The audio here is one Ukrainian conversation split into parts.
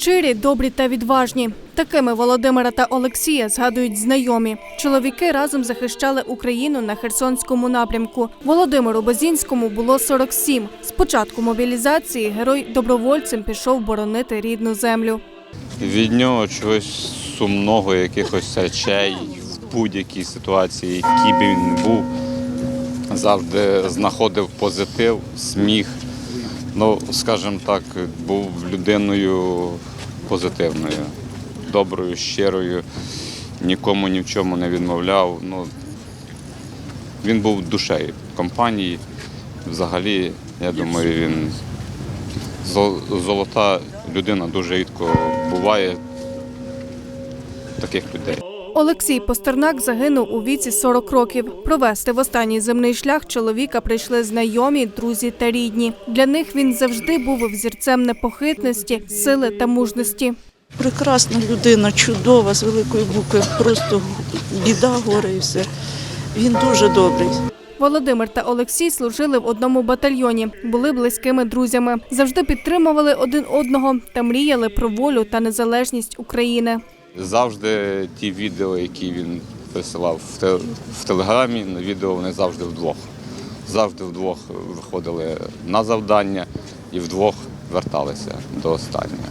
Щирі, добрі та відважні. Такими Володимира та Олексія згадують знайомі. Чоловіки разом захищали Україну на Херсонському напрямку. Володимиру Базінському було 47. З початку мобілізації герой добровольцем пішов боронити рідну землю. Від нього чогось сумного, якихось речей в будь-якій ситуації, якій би він був, завжди знаходив позитив, сміх. Ну, скажімо так, був людиною позитивною, доброю, щирою, нікому ні в чому не відмовляв. Ну, він був душею компанії. Взагалі, я думаю, він золота людина дуже рідко буває таких людей. Олексій Постернак загинув у віці 40 років. Провести в останній земний шлях чоловіка прийшли знайомі, друзі та рідні. Для них він завжди був взірцем непохитності, сили та мужності. Прекрасна людина, чудова, з великої букви, просто біда, горе і все. Він дуже добрий. Володимир та Олексій служили в одному батальйоні, були близькими друзями, завжди підтримували один одного та мріяли про волю та незалежність України. Завжди ті відео, які він висилав в, те- в телеграмі, на відео вони завжди вдвох. Завжди вдвох виходили на завдання і вдвох верталися до останнього.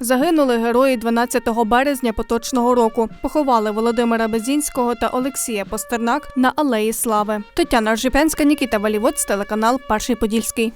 Загинули герої 12 березня поточного року. Поховали Володимира Безінського та Олексія Постернак на Алеї Слави. Тетяна Ржипянська, Нікіта Валівоць, телеканал Перший Подільський.